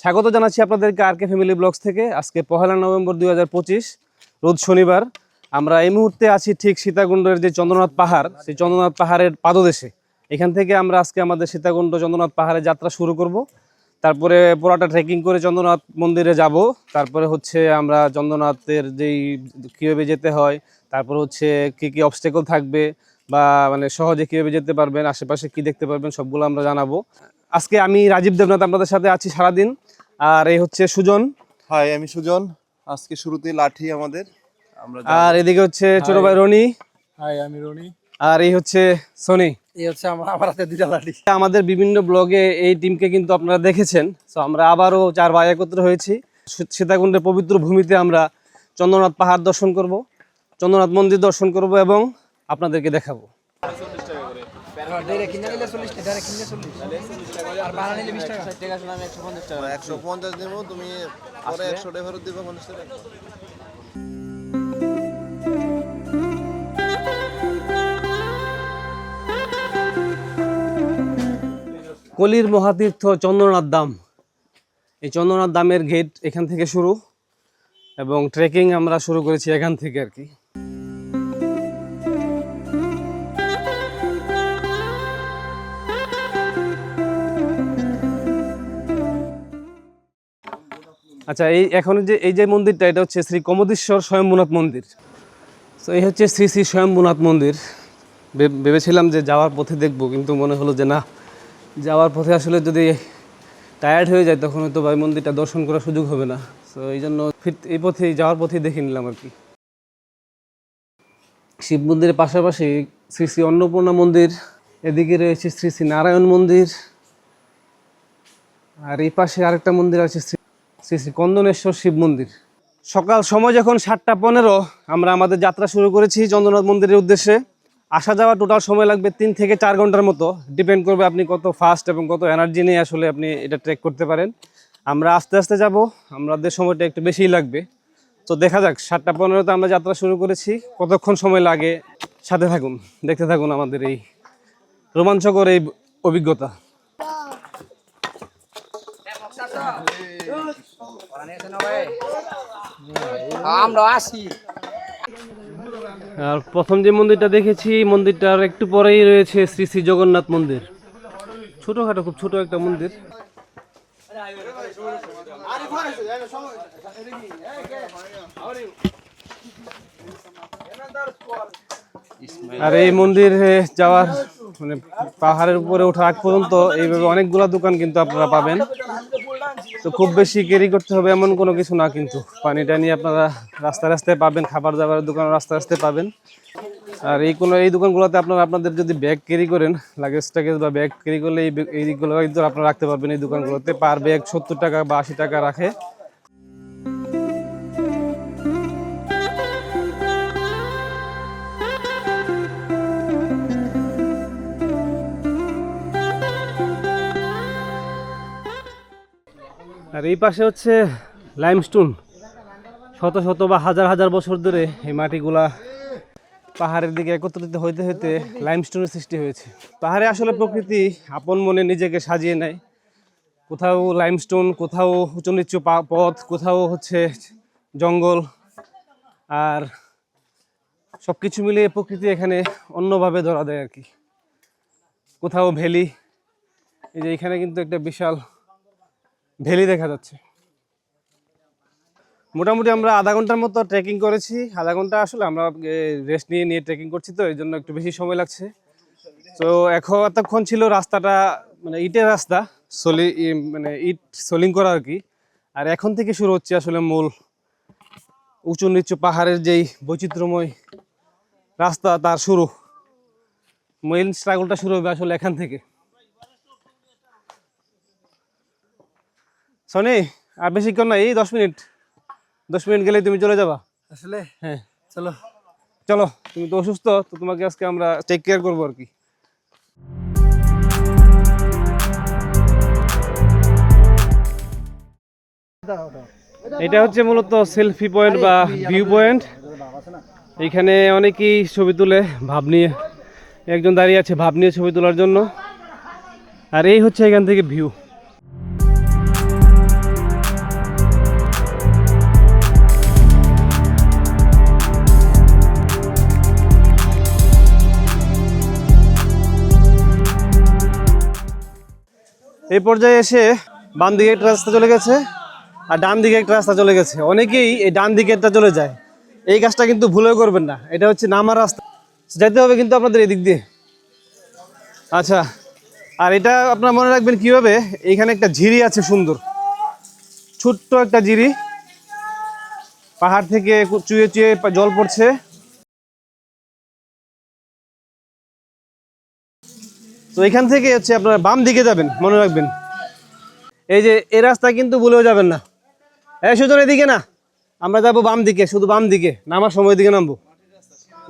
স্বাগত জানাচ্ছি আপনাদেরকে আর কে ফ্যামিলি ব্লগস থেকে। আজকে পহেলা নভেম্বর দুই রোজ শনিবার। আমরা এই মুহূর্তে আছি ঠিক সীতাকুণ্ডের যে চন্দ্রনাথ পাহাড়, সেই চন্দ্রনাথ পাহাড়ের পাদদেশে। এখান থেকে আমরা আজকে আমাদের সীতাকুণ্ড চন্দ্রনাথ পাহাড়ে যাত্রা শুরু করব। তারপরে পুরাটা ট্রেকিং করে চন্দ্রনাথ মন্দিরে যাব। তারপরে হচ্ছে আমরা চন্দ্রনাথের যেই কীভাবে যেতে হয়, তারপর হচ্ছে কি কি অবস্টেকল থাকবে বা মানে সহজে কীভাবে যেতে পারবেন, আশেপাশে কি দেখতে পারবেন, সবগুলো আমরা জানাব। আজকে আমি রাজীব দেবনাথ আপনাদের সাথে আছি সারাদিন। আর এই হচ্ছে সুজন। হাই আমি সুজন। আজকে শুরুতে লাঠি আমাদের। আমরা আর এদিকে হচ্ছে ছোট ভাই রনি। হাই আমি রনি। আর এই হচ্ছে সনি। এই হচ্ছে আমার আমার হাতে দুইটা লাঠি। আমাদের বিভিন্ন ব্লগে এই টিমকে কিন্তু আপনারা দেখেছেন। তো আমরা আবারও চার ভাই একত্র হয়েছি। সীতাকুণ্ডের পবিত্র ভূমিতে আমরা চন্দ্রনাথ পাহাড় দর্শন করব চন্দ্রনাথ মন্দির দর্শন করব এবং আপনাদেরকে দেখাবো। একশো পঞ্চাশ দেবো তুমি পরে একশো টাকা ফেরত দিবে পঞ্চাশ টাকা। কলির মহাতীর্থ চন্দ্রনাথ দাম। এই চন্দ্রনাথ দামের গেট এখান থেকে শুরু এবং ট্রেকিং আমরা শুরু করেছি এখান থেকে আর কি। আচ্ছা এই এখন যে, এই যে মন্দিরটা, এটা হচ্ছে শ্রী কমদেশ্বর স্বয়ম্ভূনাথ মন্দির। তো এই হচ্ছে শ্রী শ্রী স্বয়ম্ভূনাথ মন্দির। ভেবেছিলাম যে যাওয়ার পথে দেখব, কিন্তু মনে হলো যে না, যাওয়ার পথে আসলে যদি টায়ার্ড হয়ে যায়, তখন হয়তো ভাই মন্দিরটা দর্শন করার সুযোগ হবে না। তো এই জন্য ফির এই পথে যাওয়ার পথেই দেখে নিলাম আর কি। শিব মন্দিরের পাশাপাশি শ্রী শ্রী অন্নপূর্ণা মন্দির, এদিকে রয়েছে শ্রী শ্রী নারায়ণ মন্দির, আর এই পাশে আরেকটা মন্দির আছে শ্রী শ্রী শ্রী কন্দনেশ্বর শিব মন্দির। সকাল সময় যখন সাতটা পনেরো আমরা আমাদের যাত্রা শুরু করেছি চন্দ্রনাথ মন্দিরের উদ্দেশ্যে। আসা যাওয়া টোটাল সময় লাগবে তিন থেকে চার ঘণ্টার মতো। ডিপেন্ড করবে আপনি কত ফাস্ট এবং কত এনার্জি নিয়ে আসলে আপনি এটা ট্রেক করতে পারেন। আমরা আস্তে আস্তে যাব আমাদের সময়টা একটু বেশিই লাগবে। তো দেখা যাক সাতটা পনেরোতে আমরা যাত্রা শুরু করেছি। কতক্ষণ সময় লাগে? সাথে থাকুন দেখতে থাকুন আমাদের এই রোমাঞ্চকর এই অভিজ্ঞতা। আমরা আসি। আর প্রথম যে মন্দিরটা দেখেছি, মন্দিরটার একটু পরেই রয়েছে শ্রী শ্রী জগন্নাথ মন্দির। ছোটোখাটো, খুব ছোট একটা মন্দির। আর এই মন্দিরে যাওয়ার মানে পাহাড়ের উপরে ওঠার আগ পর্যন্ত এইভাবে অনেকগুলা দোকান কিন্তু আপনারা পাবেন। তো খুব বেশি ক্যারি করতে হবে এমন কোনো কিছু না কিন্তু। পানি টানি আপনারা রাস্তায় রাস্তায় পাবেন, খাবার দাবারের দোকান রাস্তায় রাস্তায় পাবেন। আর এই কোনো এই দোকানগুলোতে আপনারা আপনাদের যদি ব্যাগ ক্যারি করেন লাগেজ টাগেজ বা ব্যাগ ক্যারি করলে এই এইগুলো কিন্তু আপনারা রাখতে পারবেন। এই দোকানগুলোতে পার ব্যাগ সত্তর টাকা বা আশি টাকা রাখে। আর এই পাশে হচ্ছে লাইমস্টোন শত শত বা হাজার হাজার বছর ধরে এই মাটিগুলা পাহাড়ের দিকে একত্রিত হইতে হইতে লাইমস্টোনের সৃষ্টি হয়েছে। পাহাড়ে আসলে প্রকৃতি আপন মনে নিজেকে সাজিয়ে নেয়। কোথাও লাইমস্টোন কোথাও উঁচু নিচু পথ, কোথাও হচ্ছে জঙ্গল, আর সব কিছু মিলিয়ে প্রকৃতি এখানে অন্যভাবে ধরা দেয় আর কি। কোথাও ভ্যালি, এই যে এখানে কিন্তু একটা বিশাল ভ্যালি দেখা যাচ্ছে। মোটামুটি আমরা আধা ঘণ্টার মতো ট্রেকিং করেছি। আধা ঘণ্টা আসলে আমরা রেস্ট নিয়ে নিয়ে ট্রেকিং করছি তো এই জন্য একটু বেশি সময় লাগছে। তো এখন এতক্ষণ ছিল রাস্তাটা মানে ইটের রাস্তা, সলি মানে ইট সোলিং করা আর কি। আর এখন থেকে শুরু হচ্ছে আসলে মূল উঁচু নিচু পাহাড়ের যেই বৈচিত্র্যময় রাস্তা, তার শুরু। মেইন স্ট্রাগলটা শুরু হবে আসলে এখান থেকে। সনি আর বেশিক্ষণ না এই দশ মিনিট। দশ মিনিট গেলে তুমি চলে যাবা। আসলে? হ্যাঁ। চলো। চলো তুমি তো অসুস্থ তো তোমাকে আজকে আমরা টেক কেয়ার করব আর কি। এটা হচ্ছে মূলত সেলফি পয়েন্ট বা ভিউ পয়েন্ট এখানে অনেকেই ছবি তুলে ভাব নিয়ে একজন দাঁড়িয়ে আছে ভাব নিয়ে ছবি তোলার জন্য। আর এই হচ্ছে এখান থেকে ভিউ এই পর্যায়ে এসে বাম দিকে একটা রাস্তা চলে গেছে আর ডান দিকে একটা রাস্তা চলে গেছে। অনেকেই এই ডান দিকেরটা চলে যায়। এই কাজটা কিন্তু ভুলেও করবেন না। এটা হচ্ছে নামার রাস্তা। যেতে হবে কিন্তু আপনাদের এদিক দিয়ে। আচ্ছা আর এটা আপনার মনে রাখবেন কীভাবে? এইখানে একটা ঝিরি আছে সুন্দর। ছোট্ট একটা ঝিরি। পাহাড় থেকে চুয়ে চুয়ে জল পড়ছে। তো এখান থেকে হচ্ছে আপনারা বাম দিকে যাবেন, মনে রাখবেন। এই যে এ রাস্তা কিন্তু ভুলেও যাবেন না। এই সুজন এদিকে না, আমরা যাব বাম দিকে, শুধু বাম দিকে, নামার সময় দিকে নামবো।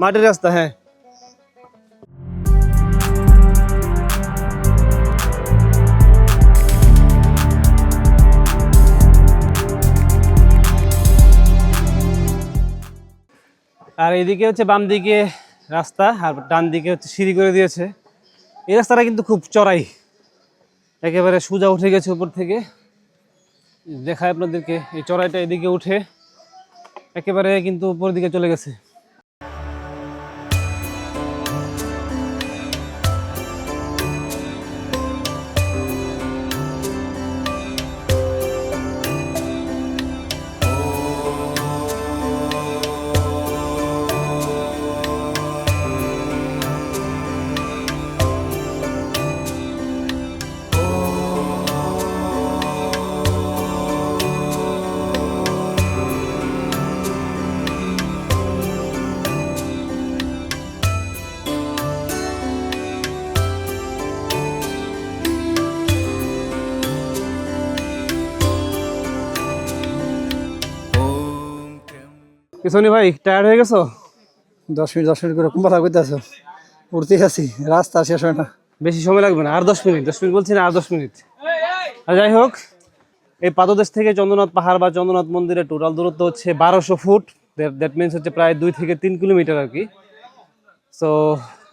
মাটির রাস্তা হ্যাঁ। আর এদিকে হচ্ছে বাম দিকে রাস্তা, আর ডান দিকে হচ্ছে সিঁড়ি করে দিয়েছে। এই রাস্তাটা কিন্তু খুব চড়াই। একেবারে সোজা উঠে গেছে উপর থেকে। দেখায় আপনাদেরকে, এই চড়াইটা এদিকে উঠে একেবারে কিন্তু উপর দিকে চলে গেছে। কিশোনি ভাই টায়ার্ড হয়ে গেছো? দশ মিনিট দশ মিনিট করে কুম্ভা করতে আছো উঠতে আছি রাস্তা শেষ হয় না। বেশি সময় লাগবে না আর দশ মিনিট দশ মিনিট বলছি না আর দশ মিনিট। আর যাই হোক এই পাদদেশ থেকে চন্দ্রনাথ পাহাড় বা চন্দ্রনাথ মন্দিরের টোটাল দূরত্ব হচ্ছে বারোশো ফুট দ্যাট মিনস হচ্ছে প্রায় দুই থেকে তিন কিলোমিটার আর কি। সো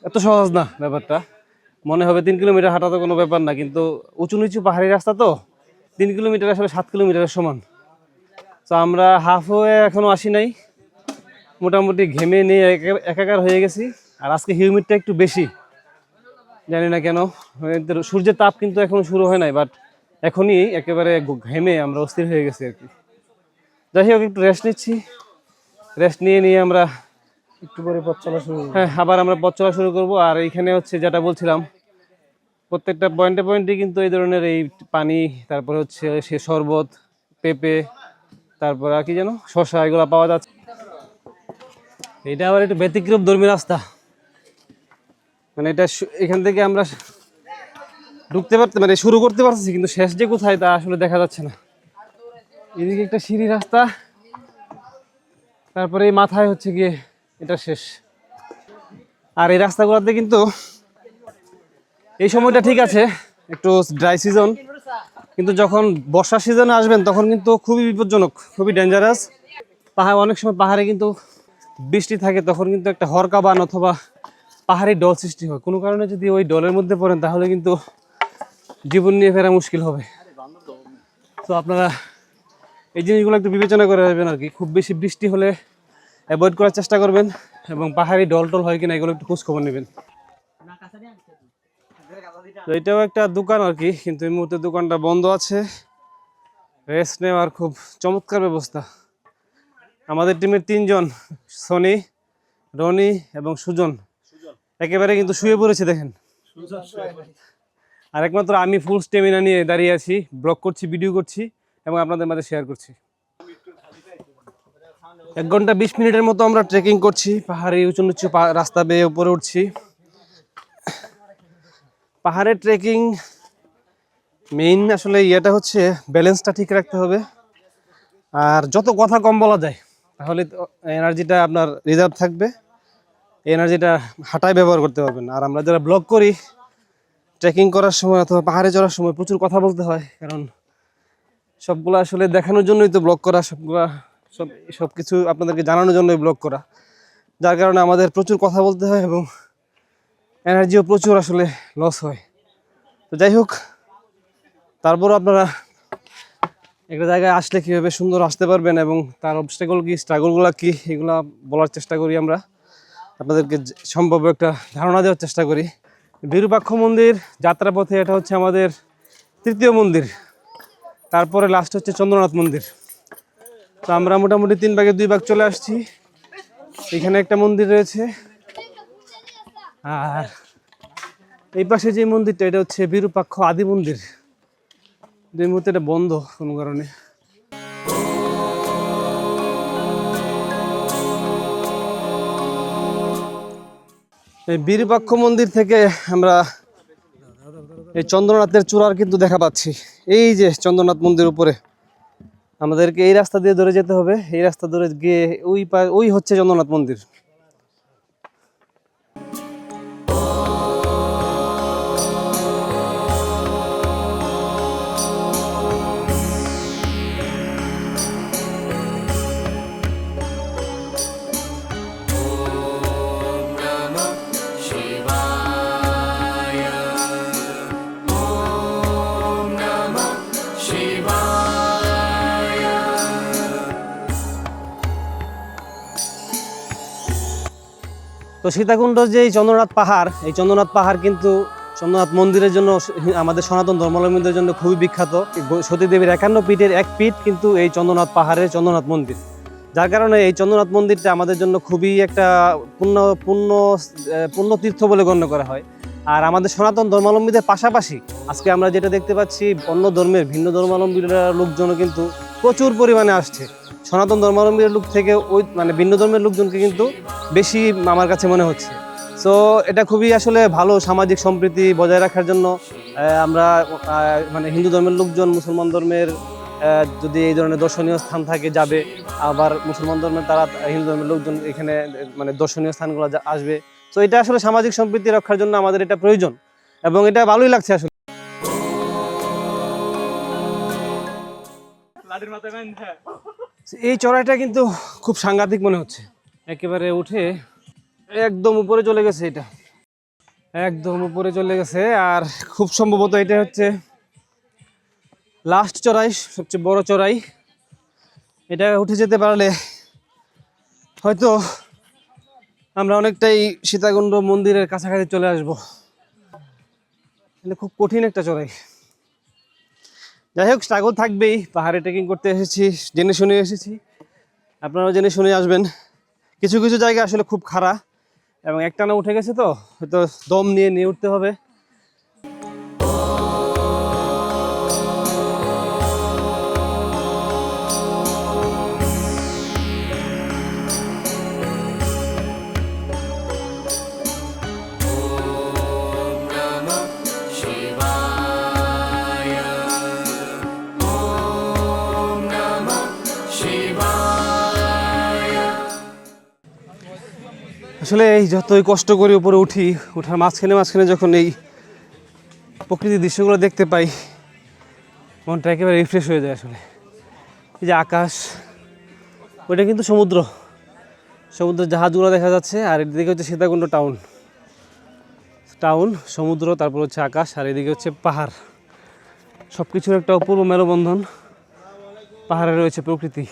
এত সহজ না ব্যাপারটা। মনে হবে তিন কিলোমিটার হাঁটা তো কোনো ব্যাপার না কিন্তু উঁচু নিচু পাহাড়ি রাস্তা তো তিন কিলোমিটার আসলে সাত কিলোমিটারের সমান। তো আমরা হাফ হয়ে এখনও আসি নাই। মোটামুটি ঘেমে নিয়ে একে- একাকার হয়ে গেছি। আর আজকে হিউমিডটা একটু বেশি। জানি না কেন। সূর্যের তাপ কিন্তু এখনও শুরু হয় নাই বাট এখনই একেবারে ঘেমে আমরা অস্থির হয়ে গেছি আর কি। যাই হোক একটু রেস্ট নিচ্ছি। রেস্ট নিয়ে নিয়ে আমরা একটু পরে পথ চলা শুরু হ্যাঁ আবার আমরা পথ চলা শুরু করব। আর এইখানে হচ্ছে যেটা বলছিলাম প্রত্যেকটা পয়েন্টে পয়েন্টে কিন্তু এই ধরনের এই পানি তারপরে হচ্ছে সে শরবত পেঁপে তারপর আর কি যেন শশা এগুলো পাওয়া যাচ্ছে। এটা আবার একটু ব্যতিক্রম ধর্মী রাস্তা। মানে এটা এখান থেকে আমরা ঢুকতে পারতে মানে শুরু করতে পারতেছি, কিন্তু শেষ যে কোথায় তা আসলে দেখা যাচ্ছে না। এদিকে একটা সিঁড়ি রাস্তা, তারপরে এই মাথায় হচ্ছে গিয়ে এটা শেষ। আর এই রাস্তাগুলোতে কিন্তু এই সময়টা ঠিক আছে, একটু ড্রাই সিজন কিন্তু যখন বর্ষার সিজনে আসবেন, তখন কিন্তু খুবই বিপজ্জনক, খুবই ডেঞ্জারাস পাহাড় অনেক সময় পাহাড়ে কিন্তু বৃষ্টি থাকে তখন কিন্তু একটা হরকাবান অথবা পাহাড়ি ডল সৃষ্টি হয়। কোনো কারণে যদি ওই ডলের মধ্যে পড়েন, তাহলে কিন্তু জীবন নিয়ে ফেরা মুশকিল হবে। তো আপনারা এই জিনিসগুলো একটু বিবেচনা করে রাখবেন আর কি। খুব বেশি বৃষ্টি হলে অ্যাভয়েড করার চেষ্টা করবেন এবং পাহাড়ি ডল টল হয় কিনা এগুলো একটু খোঁজ খবর নেবেন। তো এটাও একটা দোকান আর কি, কিন্তু এই মুহূর্তে দোকানটা বন্ধ আছে। রেস্ট নেওয়ার খুব চমৎকার ব্যবস্থা। আমাদের টিমের তিনজন, সনি, রনি এবং সুজন। একেবারে কিন্তু শুয়ে পড়েছে, দেখেন। আর একমাত্র আমি ফুল স্টেমিনা নিয়ে দাঁড়িয়ে আছি ব্লগ করছি ভিডিও করছি এবং আপনাদের মাঝে শেয়ার করছি। এক ঘণ্টা বিশ মিনিটের মতো আমরা ট্রেকিং করছি, পাহাড়ে উঁচু নিচু রাস্তা বেয়ে উপরে উঠছি। পাহাড়ের ট্রেকিং মেইন আসলে ইয়েটা হচ্ছে ব্যালেন্সটা ঠিক রাখতে হবে। আর যত কথা কম বলা যায় তাহলে এনার্জিটা আপনার রিজার্ভ থাকবে। এনার্জিটা হাঁটায় ব্যবহার করতে পারবেন। আর আমরা যারা ব্লগ করি ট্রেকিং করার সময় অথবা পাহাড়ে চড়ার সময় প্রচুর কথা বলতে হয়, কারণ সবগুলো আসলে দেখানোর জন্যই তো ব্লগ করা, সবগুলা সব সব কিছু আপনাদেরকে জানানোর জন্যই ব্লগ করা। যার কারণে আমাদের প্রচুর কথা বলতে হয় এবং এনার্জিও প্রচুর আসলে লস হয়। তো যাই হোক, তারপরও আপনারা একটা জায়গায় আসলে কীভাবে সুন্দর আসতে পারবেন এবং তার অবস্টাকল কী স্ট্রাগলগুলো কী, এগুলা বলার চেষ্টা করি আমরা। আপনাদেরকে সম্ভব একটা ধারণা দেওয়ার চেষ্টা করি। বিরূপাক্ষ মন্দির যাত্রাপথে এটা হচ্ছে আমাদের তৃতীয় মন্দির। তারপরে লাস্ট হচ্ছে চন্দ্রনাথ মন্দির। তো আমরা মোটামুটি তিন ভাগে দুই ভাগ চলে আসছি। এখানে একটা মন্দির রয়েছে। আর এই পাশে যে মন্দিরটা, এটা হচ্ছে বিরূপাক্ষ আদি মন্দির। এই মুহূর্তে এটা বন্ধ কোনো কারণে। এই বিরূপাক্ষ মন্দির থেকে আমরা এই চন্দ্রনাথের চূড়ার কিন্তু দেখা পাচ্ছি। এই যে চন্দ্রনাথ মন্দির উপরে আমাদেরকে এই রাস্তা দিয়ে ধরে যেতে হবে। এই রাস্তা ধরে গিয়ে ওই ওই হচ্ছে চন্দ্রনাথ মন্দির। তো সীতাকুণ্ড যে এই চন্দ্রনাথ পাহাড়, এই চন্দ্রনাথ পাহাড় কিন্তু চন্দ্রনাথ মন্দিরের জন্য আমাদের সনাতন ধর্মাবলম্বীদের জন্য খুবই বিখ্যাত। সতীদেবীর একান্ন পীঠের এক পীঠ কিন্তু এই চন্দ্রনাথ পাহাড়ের চন্দ্রনাথ মন্দির। যার কারণে এই চন্দ্রনাথ মন্দিরটা আমাদের জন্য খুবই একটা পূর্ণ পূর্ণ পূর্ণ তীর্থ বলে গণ্য করা হয়। আর আমাদের সনাতন ধর্মাবলম্বীদের পাশাপাশি আজকে আমরা যেটা দেখতে পাচ্ছি, অন্য ধর্মের ভিন্ন ধর্মাবলম্বীরা লোকজনও কিন্তু প্রচুর পরিমাণে আসছে। সনাতন ধর্মাবলম্বীর লোক থেকে ওই মানে ভিন্ন ধর্মের লোকজনকে কিন্তু বেশি আমার কাছে মনে হচ্ছে। সো এটা খুবই আসলে ভালো সামাজিক সম্প্রীতি বজায় রাখার জন্য আমরা মানে হিন্দু ধর্মের লোকজন, মুসলমান ধর্মের যদি এই ধরনের দর্শনীয় স্থান থাকে, যাবে। আবার মুসলমান ধর্মের তারা, হিন্দু ধর্মের লোকজন এখানে মানে দর্শনীয় স্থানগুলো আসবে। তো এটা আসলে সামাজিক সম্প্রীতি রক্ষার জন্য আমাদের এটা প্রয়োজন। এবং এটা ভালোই লাগছে আসলে। এই চড়াইটা কিন্তু খুব সাংঘাতিক মনে হচ্ছে। একেবারে উঠে একদম উপরে চলে গেছে এটা। একদম উপরে চলে গেছে আর খুব সম্ভবত এটা হচ্ছে লাস্ট চড়াই সবচেয়ে বড় চড়াই। এটা উঠে যেতে পারলে হয়তো আমরা অনেকটাই সীতাকুণ্ড মন্দিরের কাছাকাছি চলে আসব। এটা খুব কঠিন একটা চড়াই। যাই হোক স্ট্রাগল থাকবেই। পাহাড়ে ট্রেকিং করতে এসেছি, জেনে শুনে এসেছি। আপনারাও জেনে শুনে আসবেন। কিছু কিছু জায়গা আসলে খুব খারাপ এবং একটানা উঠে গেছে তো, হয়তো দম নিয়ে নিয়ে উঠতে হবে। আসলে এই যতই কষ্ট করে উপরে উঠি ওঠার মাঝখানে মাঝখানে যখন এই প্রকৃতির দৃশ্যগুলো দেখতে পাই, মনটা একেবারে রিফ্রেশ হয়ে যায় আসলে। এই যে আকাশ, ওইটা কিন্তু সমুদ্র। সমুদ্রের জাহাজগুলো দেখা যাচ্ছে, আর এদিকে হচ্ছে সীতাকুণ্ড টাউন টাউন সমুদ্র, তারপর হচ্ছে আকাশ, আর এদিকে হচ্ছে পাহাড়। সব কিছুর একটা অপূর্ব মেলবন্ধন। পাহাড়ে রয়েছে প্রকৃতি।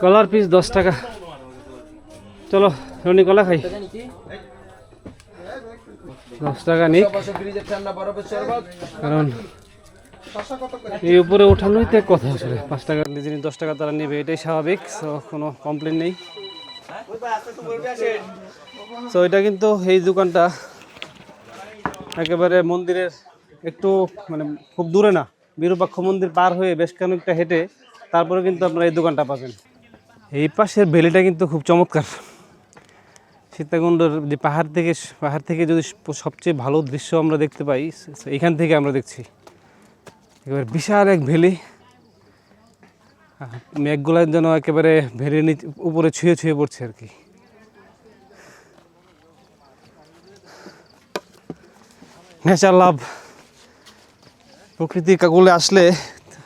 কলার পিস দশ টাকা। চলো, রনি কলা খাই। দশ টাকা নিক কারণ এই উপরে ওঠানোই তো কথা আসলে, পাঁচ টাকা যিনি দশ টাকা তারা নেবে, এটাই স্বাভাবিক সো কোনো কমপ্লেন নেই। সো এটা কিন্তু এই দোকানটা একেবারে মন্দিরের একটু মানে খুব দূরে না, বিরূপাক্ষ মন্দির পার হয়ে বেশ খানিকটা হেঁটে তারপরে কিন্তু আপনারা এই দোকানটা পাবেন। এই পাশের ভ্যালিটা কিন্তু খুব চমৎকার। সীতাকুণ্ডর যে পাহাড় থেকে পাহাড় থেকে যদি সবচেয়ে ভালো দৃশ্য আমরা দেখতে পাই এখান থেকে আমরা দেখছি। একেবারে বিশাল এক ভ্যালি। মেঘগুলো যেন একেবারে ভ্যালির নিচ উপরে ছুঁয়ে ছুঁয়ে পড়ছে আর কি। নেচার লাভ প্রকৃতি কাকুলে আসলে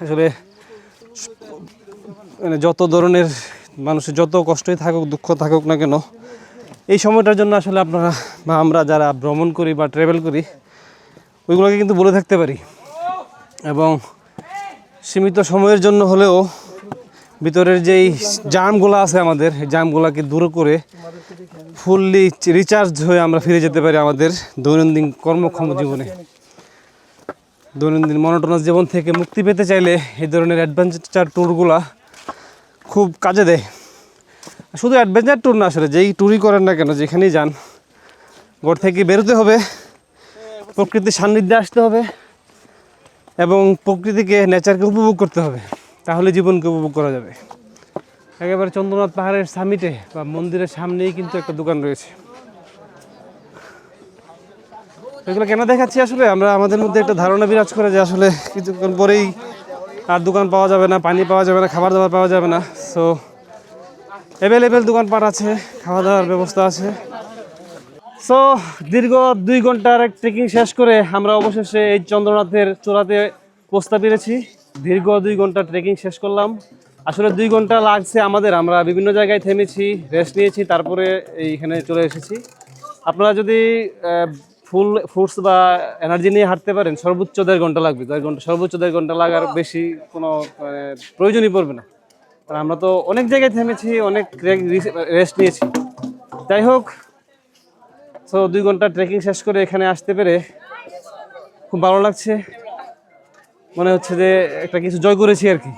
আসলে মানে যত ধরনের মানুষের যত কষ্টই থাকুক, দুঃখ থাকুক না কেন এই সময়টার জন্য আসলে আপনারা বা আমরা যারা ভ্রমণ করি বা ট্রাভেল করি, ওইগুলোকে কিন্তু বলে থাকতে পারি। এবং সীমিত সময়ের জন্য হলেও ভিতরের যেই জামগুলো আছে আমাদের, এই জামগুলোকে দূর করে ফুললি রিচার্জ হয়ে আমরা ফিরে যেতে পারি আমাদের দৈনন্দিন কর্মক্ষম জীবনে। দৈনন্দিন মনোটনাস জীবন থেকে মুক্তি পেতে চাইলে এই ধরনের অ্যাডভেঞ্চার ট্যুরগুলা খুব কাজে দেয়। শুধু অ্যাডভেঞ্চার ট্যুর না, আসলে যেই ট্যুরই করেন না কেন, যেখানেই যান, ঘর থেকে বেরোতে হবে, প্রকৃতির সান্নিধ্যে আসতে হবে, এবং প্রকৃতিকে নেচারকে উপভোগ করতে হবে, তাহলে জীবনকে উপভোগ করা যাবে। একেবারে চন্দ্রনাথ পাহাড়ের সামিটে বা মন্দিরের সামনেই কিন্তু একটা দোকান রয়েছে। এগুলো কেন দেখাচ্ছি আসলে? আমরা আমাদের মধ্যে একটা ধারণা বিরাজ করে যে আসলে কিছুক্ষণ পরেই আর দোকান পাওয়া যাবে না, পানি পাওয়া যাবে না, খাবার দাবার পাওয়া যাবে না। সো অ্যাভেলেবেল দোকানপাট আছে খাওয়া দাওয়ার ব্যবস্থা আছে। সো দীর্ঘ দুই ঘণ্টার ট্রেকিং শেষ করে আমরা অবশেষে এই চন্দ্রনাথের চূড়াতে পৌঁছতে পেরেছি। দীর্ঘ দুই ঘণ্টা ট্রেকিং শেষ করলাম। আসলে দুই ঘণ্টা লাগছে আমাদের আমরা বিভিন্ন জায়গায় থেমেছি রেস্ট নিয়েছি তারপরে এইখানে চলে এসেছি। আপনারা যদি ফুল ফ্রুটস বা এনার্জি নিয়ে হাঁটতে পারেন সর্বোচ্চ দেড় ঘণ্টা লাগবে। দেড় ঘণ্টা সর্বোচ্চ দেড় ঘণ্টা লাগার বেশি কোনো মানে, প্রয়োজনই পড়বে না। কারণ আমরা তো অনেক জায়গায় থেমেছি, অনেক রেস্ট নিয়েছি। যাই হোক, তো দুই ঘণ্টা ট্রেকিং শেষ করে এখানে আসতে পেরে খুব ভালো লাগছে। মনে হচ্ছে যে একটা কিছু জয় করেছি আর কি।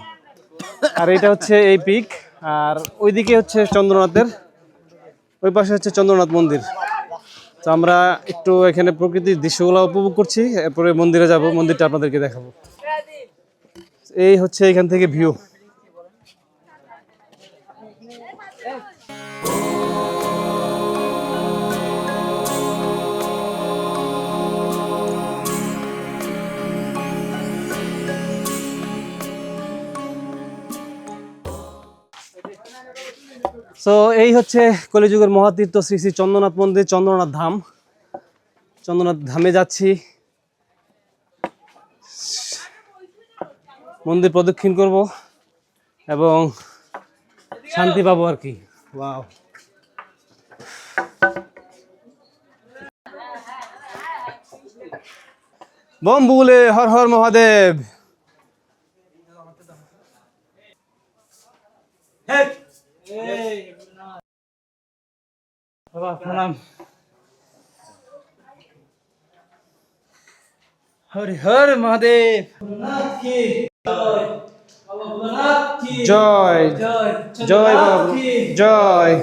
আর এটা হচ্ছে এই পিক আর ওইদিকে হচ্ছে চন্দ্রনাথের, ওই পাশে হচ্ছে চন্দ্রনাথ মন্দির। তো আমরা একটু এখানে প্রকৃতির দৃশ্যগুলো উপভোগ করছি, এরপরে মন্দিরে যাব, মন্দিরটা আপনাদেরকে দেখাবো। এই হচ্ছে এখান থেকে ভিউ সো এই হচ্ছে কলিযুগের মহাতীর্থ শ্রী শ্রী চন্দ্রনাথ মন্দির চন্দ্রনাথ ধাম। চন্দ্রনাথ ধামে যাচ্ছি। মন্দির প্রদক্ষিণ করব এবং শান্তি পাবো আর কি। ওয়াও বম বুলে হর হর মহাদেব। বাবা প্রণাম। হরি হর মহাদেব। জয়। জয়। বাবা। জয়।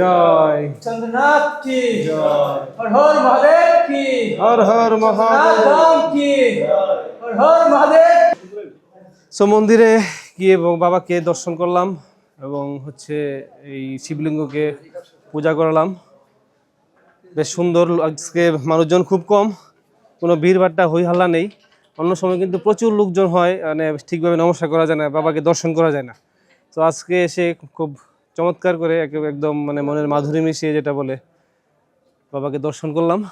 জয়। চন্দ্রনাথ কি? হর হর মহাদেব কি? হর হর মহাদেব। কি? হর হর মহাদেব। সো মন্দিরে গিয়ে এবং বাবাকে দর্শন করলাম। এবং হচ্ছে এই শিবলিঙ্গকে পূজা করালাম। বেশ সুন্দর আজকে মানুষজন খুব কম, কোনো ভিড়ভাট্টা হই হাল্লা নেই। অন্য সময় কিন্তু প্রচুর লোকজন হয় মানে ঠিকভাবে নমস্কার করা যায় না, বাবাকে দর্শন করা যায় না। তো আজকে এসে খুব চমৎকার করে একে- একদম মানে মনের মাধুরী মিশিয়ে যেটা বলে, বাবাকে দর্শন করলাম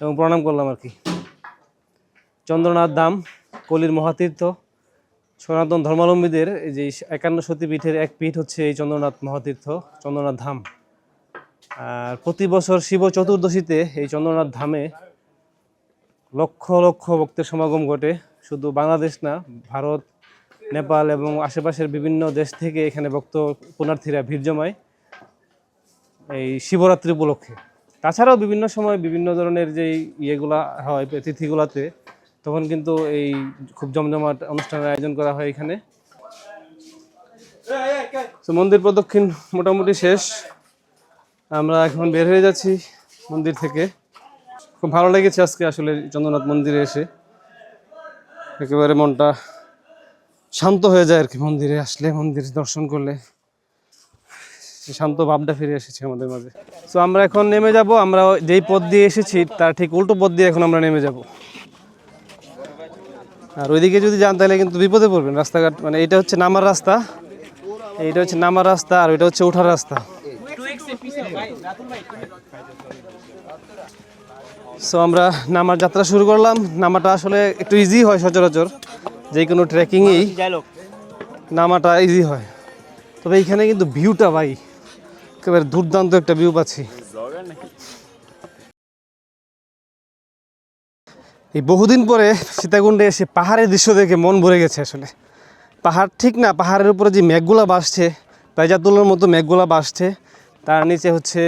এবং প্রণাম করলাম আর কি। চন্দ্রনাথ ধাম, কলির মহাতীর্থ সনাতন ধর্মাবলম্বীদের যে একান্ন সতীপীঠের এক পীঠ হচ্ছে এই চন্দ্রনাথ মহাতীর্থ, চন্দ্রনাথ ধাম। আর প্রতি বছর শিব চতুর্দশীতে এই চন্দ্রনাথ ধামে লক্ষ লক্ষ ভক্তের সমাগম ঘটে। শুধু বাংলাদেশ না, ভারত, নেপাল এবং আশেপাশের বিভিন্ন দেশ থেকে এখানে ভক্ত পুণার্থীরা ভিড় জমায় এই শিবরাত্রি উপলক্ষে। তাছাড়াও বিভিন্ন সময় বিভিন্ন ধরনের যে ইয়েগুলা হয়, তিথিগুলাতে তখন কিন্তু এই খুব জমজমাট অনুষ্ঠানের আয়োজন করা হয় এখানে। তো মন্দির প্রদক্ষিণ মোটামুটি শেষ। আমরা এখন বের হয়ে যাচ্ছি মন্দির থেকে। খুব ভালো লেগেছে আজকে আসলে চন্দ্রনাথ মন্দিরে এসে। একেবারে মনটা শান্ত হয়ে যায় আর কি মন্দিরে আসলে, মন্দির দর্শন করলে। শান্ত ভাবটা ফিরে এসেছে আমাদের মাঝে। তো আমরা এখন নেমে যাব, আমরা যেই পথ দিয়ে এসেছি তার ঠিক উল্টো পথ দিয়ে এখন আমরা নেমে যাব। আর ওইদিকে যদি যান তাহলে কিন্তু বিপদে পড়বেন রাস্তাঘাট মানে এটা হচ্ছে নামার রাস্তা, এইটা হচ্ছে নামার রাস্তা আর ওইটা হচ্ছে ওঠার রাস্তা। সো আমরা নামার যাত্রা শুরু করলাম। নামাটা আসলে একটু ইজি হয় সচরাচর, যে কোনো ট্রেকিংয়েই নামাটা ইজি হয়। তবে এইখানে কিন্তু ভিউটা ভাই, একেবারে দুর্দান্ত একটা ভিউ পাচ্ছি। এই বহুদিন পরে সীতাকুণ্ডে এসে পাহাড়ের দৃশ্য দেখে মন ভরে গেছে আসলে। পাহাড় ঠিক না, পাহাড়ের উপরে যে মেঘগুলা বাসছে পেঁজাতুলোর মতো মেঘগুলা বাসছে, তার নিচে হচ্ছে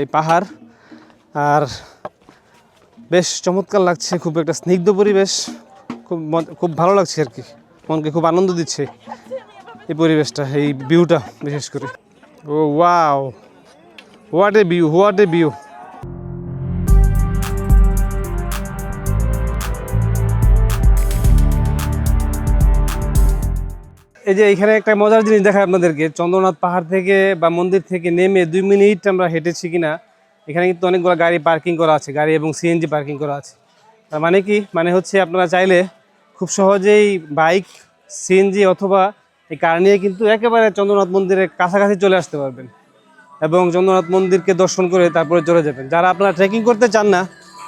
এই পাহাড়। আর বেশ চমৎকার লাগছে, খুব একটা স্নিগ্ধ পরিবেশ, খুব খুব ভালো লাগছে আর কি। মনকে খুব আনন্দ দিচ্ছে এই পরিবেশটা, এই ভিউটা বিশেষ করে। ও wow what a view what a view এই যে এখানে একটা মজার জিনিস দেখায় আপনাদেরকে। চন্দ্রনাথ পাহাড় থেকে বা মন্দির থেকে নেমে দুই মিনিট আমরা হেঁটেছি কিনা, এখানে কিন্তু অনেকগুলো গাড়ি পার্কিং করা আছে, গাড়ি এবং সিএনজি পার্কিং করা আছে। তার মানে কি? মানে হচ্ছে আপনারা চাইলে খুব সহজেই বাইক, সিএনজি অথবা এই কার নিয়ে কিন্তু একেবারে চন্দ্রনাথ মন্দিরের কাছাকাছি চলে আসতে পারবেন এবং চন্দ্রনাথ মন্দিরকে দর্শন করে তারপরে চলে যাবেন। যারা আপনারা ট্রেকিং করতে চান না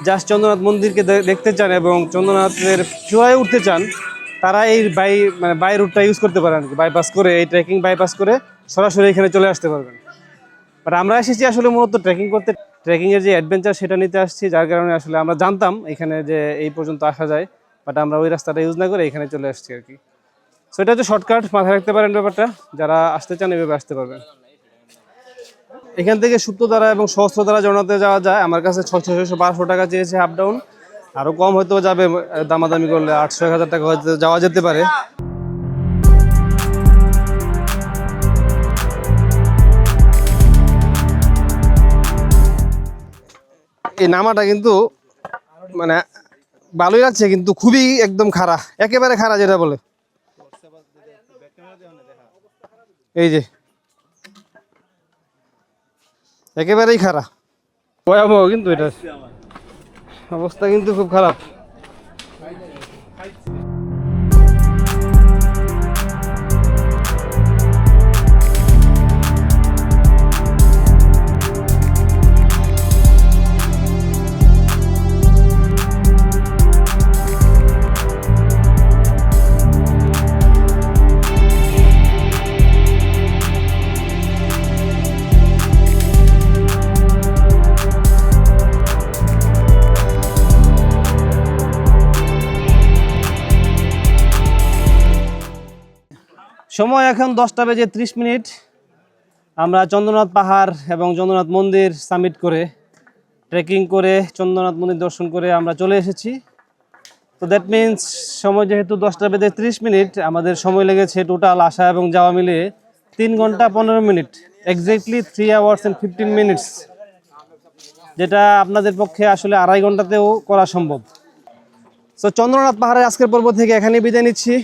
জাস্ট চন্দ্রনাথ মন্দিরকে দেখতে চান এবং চন্দ্রনাথের চূড়ায় উঠতে চান তারা এই বাই মানে বাই রুটটা ইউজ করতে পারেন আর কি। বাইপাস করে, এই ট্রেকিং বাইপাস করে সরাসরি এখানে চলে আসতে পারবেন। বাট আমরা এসেছি আসলে মূলত ট্রেকিং করতে। ট্রেকিংয়ের যে অ্যাডভেঞ্চার সেটা নিতে আসছি, যার কারণে আসলে আমরা জানতাম এখানে যে এই পর্যন্ত আসা যায় বাট আমরা ওই রাস্তাটা ইউজ না করে এখানে চলে আসছি আর কি। সো এটা হচ্ছে শর্টকাট মাথায় রাখতে পারেন ব্যাপারটা। যারা আসতে চান এভাবে আসতে পারবেন। এখান থেকে সুপ্তধারা এবং সহস্রধারা জড়াতে যাওয়া যায়। আমার কাছে ছয়শো ছয়শো, বারোশো টাকা চেয়েছে আপ ডাউন আরও কম হয়তো যাবে দামাদামি করলে আটশো, এক হাজার টাকা হয়তো যাওয়া যেতে পারে। এই নামাটা কিন্তু মানে ভালোই লাগছে, কিন্তু খুবই একদম খাড়া, একেবারে খাড়া যেটা বলে। এই যে, একেবারেই খারাপ ভয়াবহ কিন্তু এটা। অবস্থা কিন্তু খুব খারাপ। সময় এখন দশটা বেজে ত্রিশ মিনিট। আমরা চন্দ্রনাথ পাহাড় এবং চন্দ্রনাথ মন্দির সামিট করে ট্রেকিং করে, চন্দ্রনাথ মন্দির দর্শন করে আমরা চলে এসেছি। তো দ্যাট মিন্স সময় যেহেতু দশটা বেজে ত্রিশ মিনিট, আমাদের সময় লেগেছে টোটাল আসা এবং যাওয়া মিলিয়ে তিন ঘণ্টা পনেরো minute exactly three hours and fifteen minutes যেটা আপনাদের পক্ষে আসলে আড়াই ঘন্টাতেও করা সম্ভব। তো চন্দ্রনাথ পাহাড়ের আজকের পর্ব থেকে এখানেই বিদায় নিচ্ছি।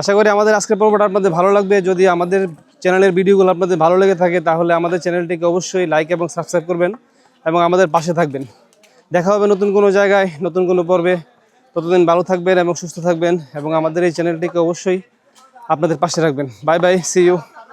আশা করি আমাদের আজকের পর্বটা আপনাদের ভালো লাগবে। যদি আমাদের চ্যানেলের ভিডিওগুলো আপনাদের ভালো লেগে থাকে, তাহলে আমাদের চ্যানেলটিকে অবশ্যই লাইক এবং সাবস্ক্রাইব করবেন এবং আমাদের পাশে থাকবেন। দেখা হবে নতুন কোনো জায়গায়, নতুন কোনো পর্বে। ততদিন ভালো থাকবেন এবং সুস্থ থাকবেন এবং আমাদের এই চ্যানেলটিকে অবশ্যই আপনাদের পাশে রাখবেন। Bye bye C you